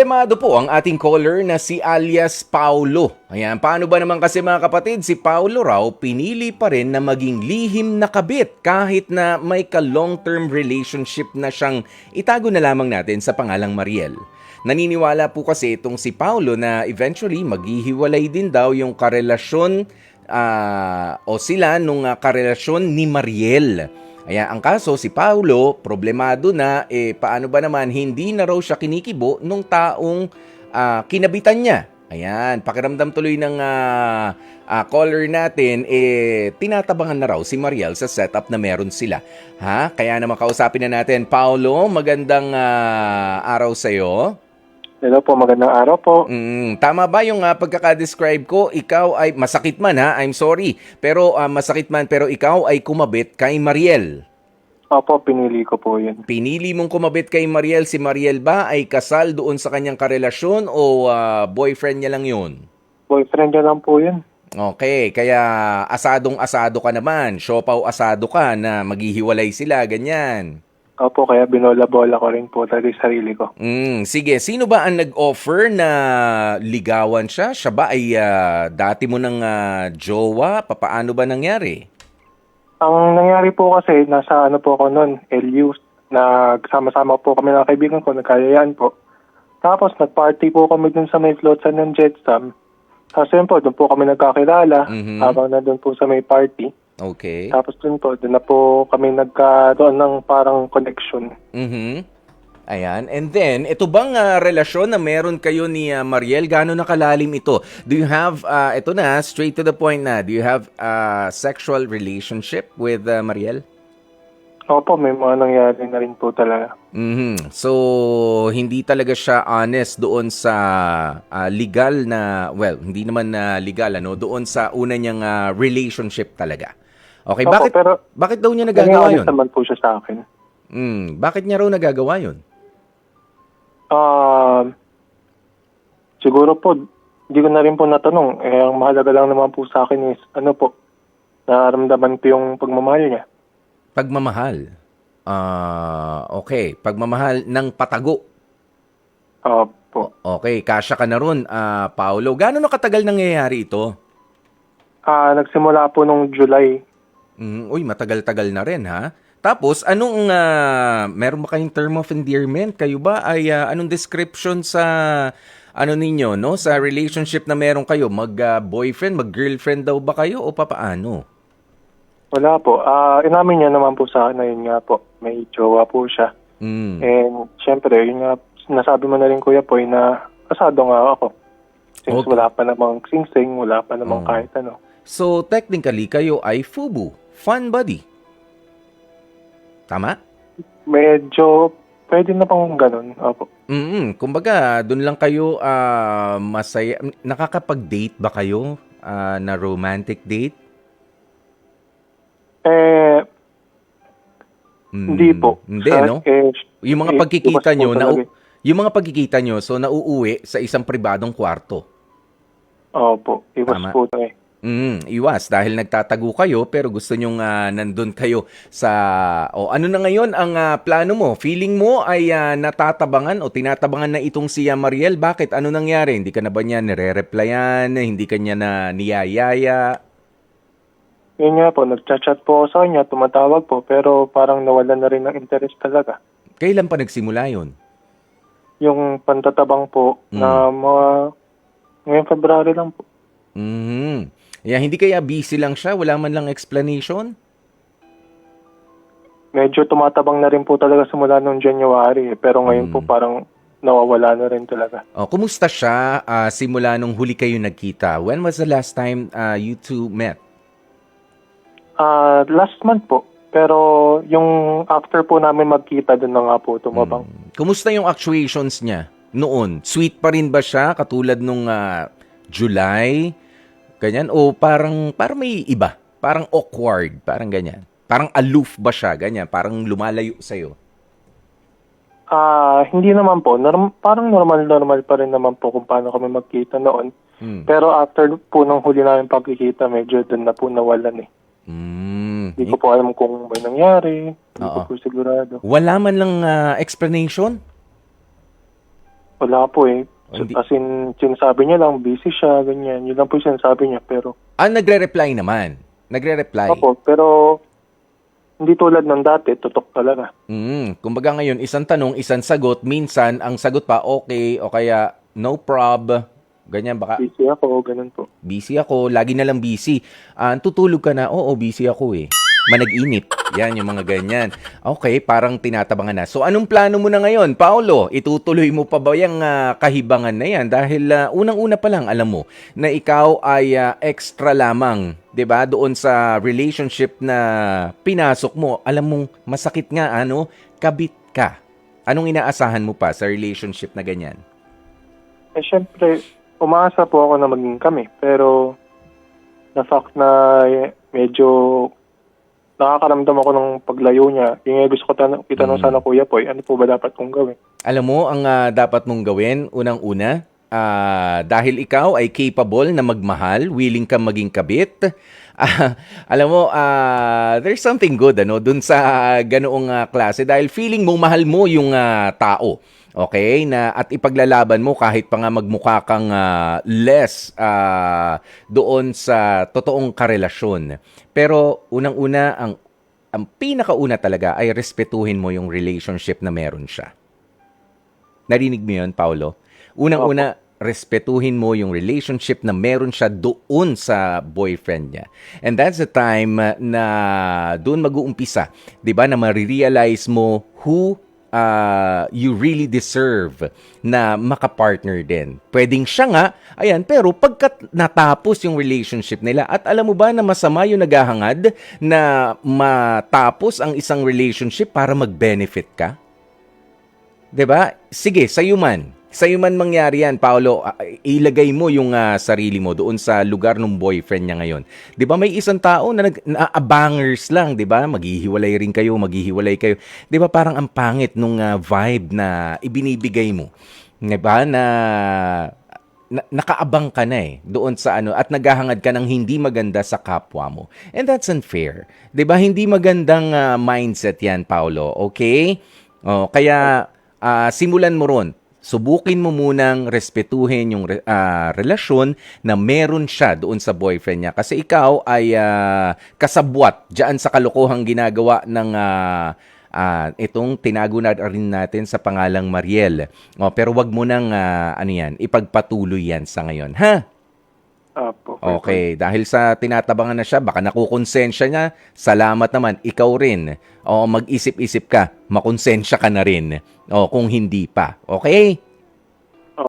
Problemado po ang ating caller na si alias Paulo. Ayan, paano ba naman kasi mga kapatid, si Paulo raw pinili pa rin na maging lihim na kabit kahit na may ka-long-term relationship na siyang itago na lamang natin sa pangalang Mariel. Naniniwala po kasi itong si Paulo na eventually maghihiwalay din daw yung karelasyon ah, o sila nung ah, karelasyon ni Mariel. Ayan, ang kaso si Paulo, problemado na, eh paano ba naman hindi na raw siya kinikibo nung taong ah, kinabitan niya. Ayan, pakiramdam tuloy ng ah, ah, caller natin, eh tinatabangan na raw si Mariel sa setup na meron sila. Ha? Kaya naman kausapin na natin, Paulo, magandang ah, araw sa'yo. Hello po, magandang araw po. Mm, tama ba yung uh, pagkaka-describe ko? Ikaw ay masakit man ha, I'm sorry. Pero ah, masakit man pero ikaw ay kumabit kay Mariel. Opo, pinili ko po yun. Pinili mong kumabit kay Mariel. Si Mariel ba ay kasal doon sa kanyang karelasyon o ah, boyfriend niya lang yun? Boyfriend niya lang po yun. Okay, kaya asadong-asado ka naman. Siopaw asado ka na maghihiwalay sila, ganyan. Opo, kaya binola-bola ko rin po talaga yung sarili ko. Mm, sige, sino ba ang nag-offer na ligawan siya? Siya ba ay ah, dati mo ng ah, jowa? Papaano ba nangyari? Ang nangyari po kasi, nasa ano po ako noon, LU, nagsama-sama po kami ng kaibigan ko, nagkayayaan po. Tapos nag-party po kami dun sa may floatsan ng Jetsam. Tapos yun po, doon po kami nagkakilala Mhm. habang nandun po sa may party. Okay. Tapos dun po, doon na po kami nagkaroon ng parang connection. Mhm. Ayan. And then, ito bang ah, relasyon na meron kayo ni ah, Mariel? Gaano na kalalim ito? Do you have, ah, ito na, straight to the point na, do you have a sexual relationship with ah, Mariel? Opo, may mga nangyari na rin po talaga. Mhm. So, hindi talaga siya honest doon sa ah, legal na, well, hindi naman na legal, ano, doon sa una niyang ah, relationship talaga. Okay, Opo, bakit, pero bakit daw niya nagagawa yun? naman po siya sa akin. Mm, bakit niya raw nagagawa yun? Ah, siguro po, hindi ko na rin po natanong. Eh, ang mahalaga lang naman po sa akin is, ano po, nararamdaman ko yung pagmamahal niya. Pagmamahal. Ah, okay. Pagmamahal ng patago. Opo. Okay, kasya ka na ron, ah, Paolo. Gaano na katagal nangyayari ito? Ah, nagsimula po nung July. Mm, uy, matagal-tagal na rin, ha? Tapos, anong, ah, meron ba kayong term of endearment? Kayo ba ay, ah, anong description sa, ano ninyo, no? Sa relationship na meron kayo? Mag-boyfriend, mag-girlfriend daw ba kayo o papaano? Wala po. Ah, inamin niya naman po sa akin na yun nga po. May jowa po siya. Mm. And, syempre, yun nga, nasabi mo na rin kuya po, na kasado nga ako. Since Okay. wala pa namang sing-sing, wala pa namang Oh. kahit ano. So, technically, kayo ay FUBU, fun buddy. Tama? Medyo, pwede na pang ganun. Opo. Mm, kumbaga, doon lang kayo ah, masaya. Nakakapag-date ba kayo ah, na romantic date? Eh, Mm, Hindi po. Hindi, Sa- no? Eh, Yung mga eh, pagkikita nyo, na, yung mga pagkikita nyo, so nauuwi sa isang pribadong kwarto. Opo, iwas Tama. po tayo. Mm, iwas dahil nagtatago kayo pero gusto nyong ah, nandun kayo sa o ano na ngayon ang ah, plano mo? Feeling mo ay ah, natatabangan o tinatabangan na itong si ah, Mariel? Bakit? Ano nangyari? Hindi ka na ba niya nire-replyan? Hindi ka niya na niyayaya? Yun nga po, nagchat-chat po ako sa kanya, tumatawag po, pero parang nawala na rin ng interest talaga. Kailan pa nagsimula yon? Yung pantatabang po Mm. na mga ngayong February lang po. Mhm. Yeah, hindi kaya busy lang siya? Wala man lang explanation? Medyo tumatabang na rin po talaga simula nung January, eh, pero ngayon po Mm. parang nawawala na rin talaga. Oh, kumusta siya ah, simula nung huli kayo nagkita? When was the last time ah, you two met? Ah, last month po, pero yung after po namin magkita, doon na nga po tumabang. Mm. Kumusta yung actuations niya noon? Sweet pa rin ba siya katulad nung ah, July? Ganyan? O parang, parang may iba? Parang awkward? Parang ganyan? Parang aloof ba siya? Ganyan? Parang lumalayo sa'yo? Ah, hindi naman po. Norm- parang normal-normal pa rin naman po kung paano kami magkita noon. Hmm. Pero after po nung huli namin pagkikita, medyo doon na po nawalan eh. Mm. Hindi ko po alam kung may nangyari. Hindi Oo. ko po sigurado. Wala man lang ah, explanation? Wala po eh. Hindi- As in, sinasabi niya lang, busy siya, ganyan. Yun lang po yung sinasabi niya. Pero, Ah, nagre-reply naman. Nagre-reply. opo, pero hindi tulad ng dati, tutok talaga. Mm, kumbaga ngayon, isang tanong, isang sagot. Minsan, ang sagot pa, okay, o kaya, no prob. Ganyan, baka Busy ako, ganun po. busy ako, lagi na lang busy. Ah, tutulog ka na, oo, busy ako eh. Manag-inip. Yan, yung mga ganyan. Okay, parang tinatabangan na. So, anong plano mo na ngayon, Paolo? Itutuloy mo pa ba yung ah, kahibangan na yan? Dahil ah, unang-una pa lang, alam mo, na ikaw ay ah, extra lamang, 'di ba Doon sa relationship na pinasok mo, alam mong masakit nga, ano, kabit ka. Anong inaasahan mo pa sa relationship na ganyan? Eh, syempre, umaasa po ako na maging kami. Pero, na fact na eh, medyo nakakaramdam ako ng paglayo niya. Yung gusto ko tan- itanong Mm. sana Kuya Poy, ano po ba dapat kong gawin? Alam mo, ang ah, dapat mong gawin, unang-una, ah, dahil ikaw ay capable na magmahal, willing kang maging kabit, ah, alam mo, ah, there's something good ano, dun sa ganoong ah, klase dahil feeling mo mahal mo yung ah, tao. Okay? Na at ipaglalaban mo kahit pa nga magmukha kang ah, less ah, doon sa totoong karelasyon. Pero unang-una ang ang pinakauna talaga ay respetuhin mo yung relationship na meron siya. Narinig mo yun, Paolo? Unang-una, respetuhin mo yung relationship na meron siya doon sa boyfriend niya. And that's the time uh, na doon mag-uumpisa, 'di ba, na marirealize mo who uh, you really deserve na makapartner din. Pwedeng siya nga, ayan, pero pagkat natapos yung relationship nila, at alam mo ba na masama yung naghahangad na matapos ang isang relationship para mag-benefit ka? ba? Sige, sa'yo man. Sa'yo man mangyari yan, Paolo, ah, ilagay mo yung ah, sarili mo doon sa lugar ng boyfriend niya ngayon. 'Di ba may isang tao na nag na, abangers lang, 'di ba? Maghihiwalay rin kayo, maghihiwalay kayo. 'Di ba parang ang pangit nung ah, vibe na ibinibigay mo. 'Di ba? Na na, nakaabang ka na eh doon sa ano at naghahangad ka ng hindi maganda sa kapwa mo. And that's unfair. 'Di ba? Hindi magandang ah, mindset 'yan, Paolo. Okay? Oh, kaya ah, simulan mo ron. Subukin mo munang respetuhin yung ah, relasyon na meron siya doon sa boyfriend niya. Kasi ikaw ay ah, kasabwat diyan sa kalokohang ginagawa ng ah, ah, itong tinago na rin natin sa pangalang Mariel. Oh, pero wag mo nang ah, ano yan, ipagpatuloy yan sa ngayon. Ha? Poy. Okay, dahil sa tinatabangan na siya, baka nakukonsensya niya, salamat naman, ikaw rin. O mag-isip-isip ka, makonsensya ka na rin. O kung hindi pa. Okay?